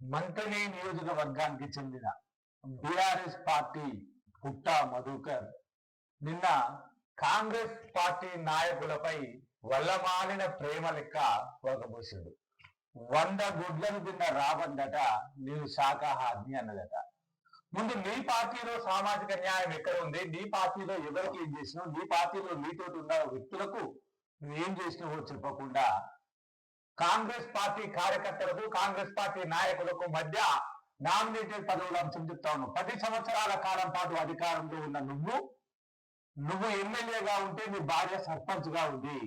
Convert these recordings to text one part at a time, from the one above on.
మంటనే నియోజకవర్గానికి చెందిన BRS party పుట్టా మధుకర్ నిన్న కాంగ్రెస్ పార్టీ నాయకులపై వల్లమాలిన ప్రేమ లెక్క పోగబోసాడు. వంద గుడ్లను తిన్న రాబందట నేను శాకాహారిని అన్నదట. ముందు నీ పార్టీలో సామాజిక న్యాయం ఎక్కడ ఉంది నీ పార్టీలో ఎవరికి ఏం చేసినావు? నీ పార్టీలో నీతో ఉన్న వ్యక్తులకు నువ్వేం చేసినావో చెప్పకుండా కాంగ్రెస్ పార్టీ కార్యకర్తలకు కాంగ్రెస్ పార్టీ నాయకులకు మధ్య నామినేటెడ్ పదవులు అంశం చెప్తా ఉన్నావు. పది సంవత్సరాల కాలం పాటు అధికారంలో ఉన్న నువ్వు నువ్వు ఎమ్మెల్యేగా ఉంటే నీ భార్య సర్పంచ్గా ఉంది.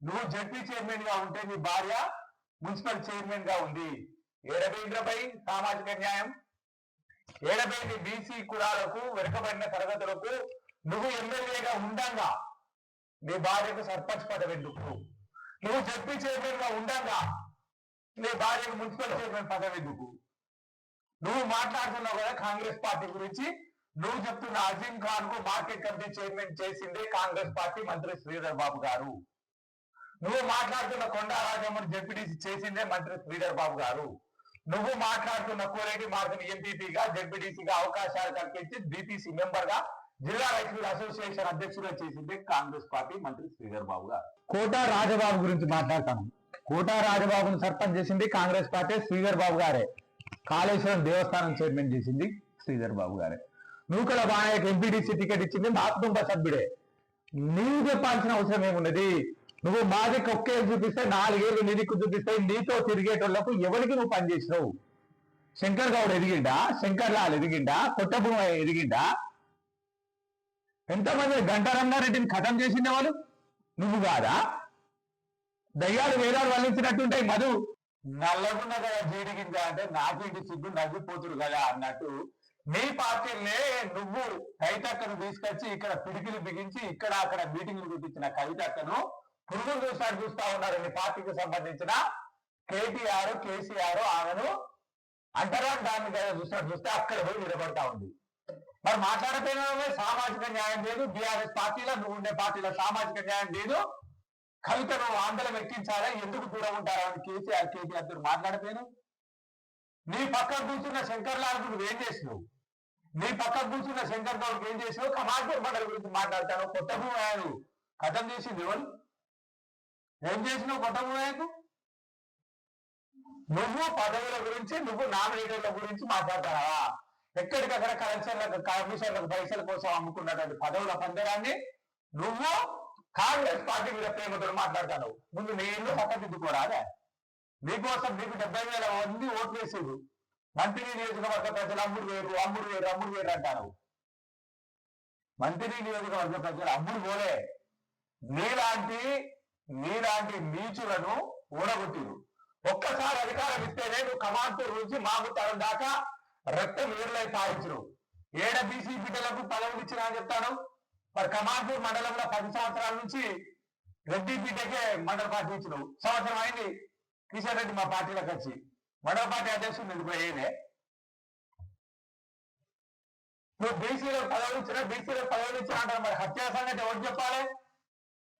నువ్వు జడ్పీ చైర్మన్గా ఉంటే నీ భార్య మున్సిపల్ చైర్మన్గా ఉంది. ఏడబైంద్రపై సామాజిక న్యాయం ఏడబైంది బీసీ కులాలకు వెనుకబడిన తరగతులకు నువ్వు ఎమ్మెల్యేగా ఉండంగా నీ భార్యకు సర్పంచ్ పదవి ఎందుకు? నువ్వు జడ్పీ చైర్మన్గా ఉండగా. నీ భార్యను మున్సిపల్ చైర్మన్ పదవి ఎందుకు? నువ్వు మాట్లాడుతున్నావు కదా కాంగ్రెస్ పార్టీ గురించి. నువ్వు చెప్తున్న అజీం ఖాన్కు మార్కెట్ కమిటీ చైర్మన్ చేసిందే కాంగ్రెస్ పార్టీ మంత్రి శ్రీధర్ బాబు గారు. నువ్వు మాట్లాడుతున్న కొండా రాజమ్మని జడ్పీటీసీ చేసిందే మంత్రి శ్రీధర్ బాబు గారు. నువ్వు మాట్లాడుతున్న కోరేటి మార్గం ఎంపీపీగా జడ్పీటీసీగా అవకాశాలు కల్పించి బీపీసీ మెంబర్గా జిల్లా రైతుల అసోసియేషన్ అధ్యక్షుడు చేసింది కాంగ్రెస్ పార్టీ మంత్రి శ్రీధర్ బాబు గారు. కోటా రాజబాబు గురించి మాట్లాడతాను. కోటా రాజబాబును సర్పంచ్ చేసింది కాంగ్రెస్ పార్టీ శ్రీధర్ బాబు గారే. కాళేశ్వరం దేవస్థానం చైర్మన్ చేసింది శ్రీధర్ బాబు గారే. నూకల బాణయ్యకి ఎంపీటీసీ టికెట్ ఇచ్చింది మా కుటుంబ సభ్యుడే. నీవు చెప్పాల్సిన అవసరం ఏమున్నది? నువ్వు మాదికి ఒక్కేళ్ళు చూపిస్తే నాలుగేళ్ళు నిధికి చూపిస్తే నీతో తిరిగేటోళ్ళకు ఎవరికి నువ్వు పనిచేసినావు శంకర్ గౌడ్ ఎదిగిండా? శంకర్ లాల్ ఎదిగిండా? కొట్టభూమ ఎదిగిండా? ఎంతమంది గంటారంగారెడ్డిని ఖతం చేసిండే వాళ్ళు? నువ్వు కాదా? దయ్యాలు వేదాలు వల్లించినట్టుంటాయి మధు. నల్లగున్న కదా జీడిగిందా అంటే నాకు ఇంటి సిగ్గు నవ్విపోతుడు కదా అన్నట్టు నీ పార్టీలే నువ్వు కవితక్కను తీసుకొచ్చి ఇక్కడ పిడికిలు బిగించి ఇక్కడ అక్కడ మీటింగ్లు చూపించిన కవితక్కను పురుగులు చూసాడు చూస్తా ఉన్నారు నీ పార్టీకి సంబంధించిన కేటీఆర్ కేసీఆర్ ఆమెను అంటరా దాన్ని కదా చూసినట్టు చూస్తే అక్కడ పోయి నిలబడతా ఉంది. మరి మాట్లాడపోయినా సామాజిక న్యాయం లేదు. బీఆర్ఎస్ పార్టీలో నువ్వు ఉండే పార్టీలో సామాజిక న్యాయం లేదు. కవితను ఆందోళన ఎక్కించాలా ఎందుకు దూరం ఉంటారా? అని కేసీఆర్ కేటీఆర్తో మాట్లాడిపోయాను నీ పక్కన కూర్చున్న శంకర్ లాల్ ఏం చేసినావు? నీ పక్కన కూర్చున్న శంకర్ గౌడ్ ఏం చేసినావు? కమాల్పూర్ మండలి గురించి మాట్లాడతాను కొత్త భూమాయను కథం చేసింది ఎవరు? ఏం చేసినావు కొత్త భూమాయకు నువ్వు పదవుల గురించి నువ్వు నామినేటర్ల గురించి మాట్లాడతావా? ఎక్కడికక్కడ కలెక్షన్లకు కమిషన్లకు పైసల కోసం అమ్ముకున్నటువంటి పదవుల పందరాన్ని నువ్వు కాంగ్రెస్ పార్టీ మీద ప్రేమతో మాట్లాడతాను ముందు నేను ఇల్లు పక్కదిద్దుకోరాదే. నీకోసం నీకు డెబ్బై వేల మంది ఓట్లు వేసేది. మంత్రి నియోజకవర్గ ప్రజలు అమ్ముడు వేరు అమ్ముడు వేరు అమ్ముడు వేరు అంటారు. మంత్రి నియోజకవర్గ ప్రజలు అమ్ముడు పోలే. నీలాంటి నీలాంటి నీచులను ఊడగొట్టిరు. ఒక్కసారి అధికారం ఇస్తేనే నువ్వు కమాంటూరు నుంచి మాగుతారం దాకా రక్తం ఏర్లై పారించరు ఏడ బీసీ బిడ్డలకు పదవులు ఇచ్చినా అని చెప్తాడు? మరి కమాంపూర్ మండలంలో పది సంవత్సరాల నుంచి రెడ్డి బిడ్డకే మండల పార్టీ ఇచ్చిన సంవత్సరం అయింది. కిషన్ రెడ్డి మా పార్టీలోకి వచ్చి. మండల పార్టీ అధ్యక్షుడు ఎందుకు నువ్వు బీసీలో పదవులు ఇచ్చినా బీసీలో పదవులు ఇచ్చినా అంటారు. మరి హత్యా సంగతి ఎవరు చెప్పాలి?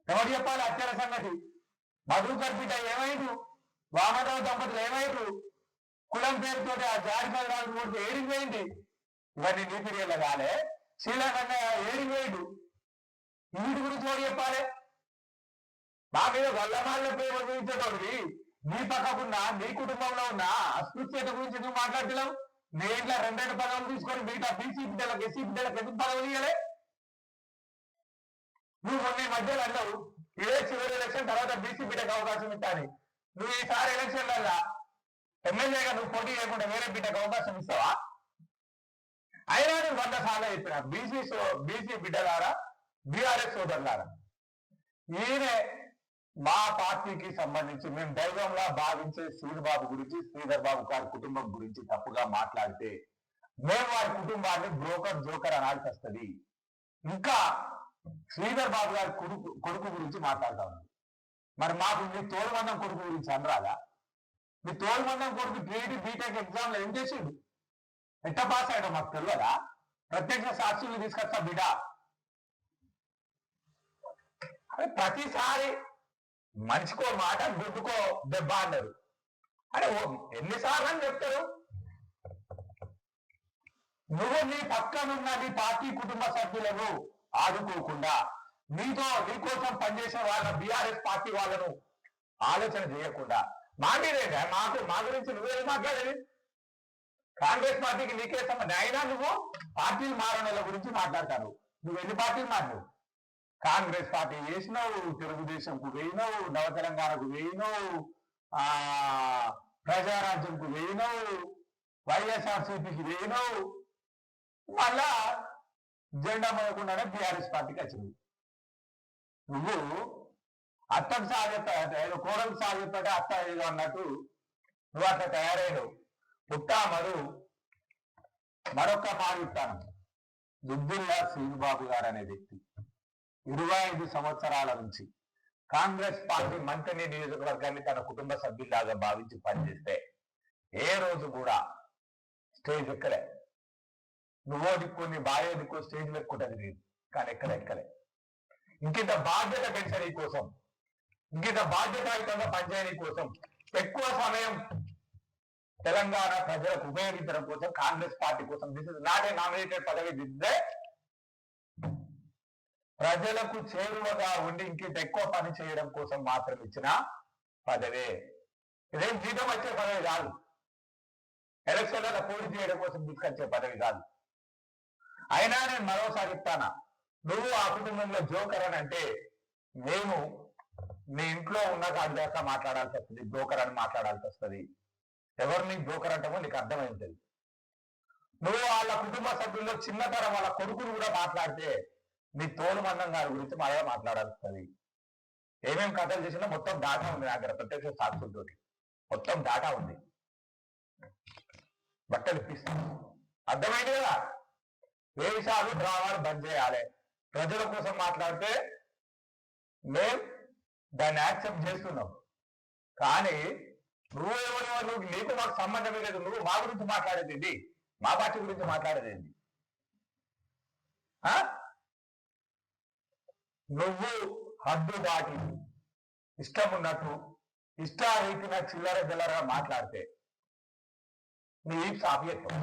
ఎవరు చెప్పాలి హత్యల సంగతి? మధుకర్ బిడ్డ ఏమైండు? వామరావు దంపతులు ఏమైండు కులం పేరుతో ఆ జారిపల్లి రాజు కొడితే ఏడిపోయింది. ఇవన్నీ నీ పీరియడ్లో కాలే శ్రీలంక ఏడికి పోయిండు వీటి గురించి ఎవరు చెప్పాలి? మా మీద వల్లమాల ప్రేమ చూపించేటోడివి. నీ పక్కకున్నా నీ కుటుంబంలో ఉన్న అస్పృశ్యత గురించి నువ్వు మాట్లాడుతున్నావు? నీ ఇంట్లో రెండు పదవులు తీసుకొని మిగతా బీసీ బిడ్డలకు ఎస్సీ బిడ్డలకు ఎందుకు పదవులు ఇవ్వలే నువ్వు మొన్న మధ్యలో అన్నావు ఇదే చివరి ఎలక్షన్ తర్వాత బీసీ బిడ్డకు అవకాశం ఇస్తాను నువ్వు ఈసారి ఎలక్షన్లలో ఎమ్మెల్యేగా నువ్వు పోటీ చేయకుండా వేరే బిడ్డకు అవకాశం ఇస్తావా? అయినా నేను వంద సార్లు చెప్పిన బీసీ బీసీ బిడ్డలారా బీఆర్ఎస్ సోదరులారా ఈయనే మా పార్టీకి సంబంధించి మేము దైవంలా భావించే శ్రీధర్ గురించి శ్రీధర్ బాబు గారి కుటుంబం గురించి తప్పుగా మాట్లాడితే మేము వారి కుటుంబాన్ని బ్రోకర్ జోకర్ అనాల్సి వస్తుంది. ఇంకా శ్రీధర్ బాబు గారి కొడుకు కొడుకు గురించి మాట్లాడతా. ఉంది మరి మాకు మీ తోడుమందం కొడుకు గురించి అనరాదా మీ తోడుమందం కొడుకు టీఈటీ బీటెక్ ఎగ్జామ్లో ఏం చేసిండు? ఎట్ట పాస్ అయ్యాడు మాకు తెలియదా ప్రత్యక్ష సాక్షులు తీసుకొస్తా బిడ్డ. అరే ప్రతిసారి మనిషికో మాట గుడ్డుకో దెబ్బ అన్నారు అరే ఓ ఎన్నిసార్లు అని చెప్తారు? నువ్వు నీ పక్కనున్న నీ పార్టీ కుటుంబ సభ్యులను ఆదుకోకుండా నీతో నీ కోసం పనిచేసే వాళ్ళ బీఆర్ఎస్ పార్టీ వాళ్ళను ఆలోచన చేయకుండా మా మీదేగా మాకు మా గురించి నువ్వేం మాట్లాడేది? కాంగ్రెస్ పార్టీకి నీకే సంబంధం. అయినా నువ్వు పార్టీలు మారణ గురించి మాట్లాడతాను నువ్వు ఎన్ని పార్టీలు మారినావు? కాంగ్రెస్ పార్టీ వేసినావు తెలుగుదేశంకు వేయినావు నవ తెలంగాణకు వేయినావు ఆ ప్రజారాజ్యంకు వేయినావు వైఎస్ఆర్సీపీకి వేయినావు. మళ్ళా జెండా మోయకుండానే బీఆర్ఎస్ పార్టీకి వచ్చింది. నువ్వు అత్తకు సాగెత్తా ఏదో కూడలు సాగిస్తుంటే అత్త ఏదో అన్నట్టు నువ్వు అట్లా తయారయ్యాడు పుట్టా మరు మరొక పాడిస్తాను దుద్దిల్లా శ్రీనుబాబు గారు అనే వ్యక్తి ఇరవై ఐదు సంవత్సరాల నుంచి కాంగ్రెస్ పార్టీ మంత్రి నియోజకవర్గాన్ని తన కుటుంబ సభ్యులాగా భావించి పనిచేస్తే ఏ రోజు కూడా స్టేజ్ ఎక్కలే. నువ్వో దిక్కు నీ భార్య దిక్కు స్టేజ్ ఎక్కుంటది లేదు. కానీ ఎక్కడ ఎక్కలే. ఇంకింత బాధ్యత పెంచడం కోసం. ఇంకింత బాధ్యతాయుతంగా పనిచేయని కోసం ఎక్కువ సమయం తెలంగాణ ప్రజలకు ఉపయోగించడం కోసం కాంగ్రెస్ పార్టీ కోసం. This is not a nominated పదవి. దిద్దే ప్రజలకు చేరువగా ఉండి ఇంకింత ఎక్కువ పని చేయడం కోసం మాత్రం ఇచ్చిన పదవే. ఇదేం జీతం వచ్చే పదవి కాదు. ఎలక్షన్లలో పోటీ చేయడం కోసం తీసుకొచ్చే పదవి కాదు. అయినా నేను మరోసారి ఇస్తానా నువ్వు ఆ కుటుంబంలో జోకర్ అని అంటే మేము మీ ఇంట్లో ఉన్న కాడి దాకా మాట్లాడాల్సి వస్తుంది బ్రోకర్ అని మాట్లాడాల్సి వస్తుంది. ఎవరిని బ్రోకర్ అంటామో నీకు అర్థమైంది నువ్వు వాళ్ళ కుటుంబ సభ్యుల్లో చిన్నతరం వాళ్ళ కొడుకును కూడా మాట్లాడితే మీ తోలు మందం గారి గురించి మళ్ళీ మాట్లాడాల్సి వస్తుంది. ఏమేం కథలు చేసినా మొత్తం డాటా ఉంది నా దగ్గర ప్రత్యక్ష సాక్షులతో మొత్తం డాటా ఉంది. బట్టలు ఇప్పిస్తుంది అర్థమైంది కదా? వేషాలు డ్రామాలు బంద్ చేయాలి. ప్రజల కోసం మాట్లాడితే మేం దాన్ని యాక్సెప్ట్ చేస్తున్నాం కానీ నువ్వేమో నువ్వు నీకు మాకు సంబంధమే లేదు. నువ్వు మా గురించి మాట్లాడేది మా పార్టీ గురించి మాట్లాడేది ఆ? నువ్వు హద్దు దాటి ఇష్టం ఉన్నట్టు ఇష్టారీతిన చిల్లర చిల్లరగా మాట్లాడితే నీ సాఫ్యత్వం.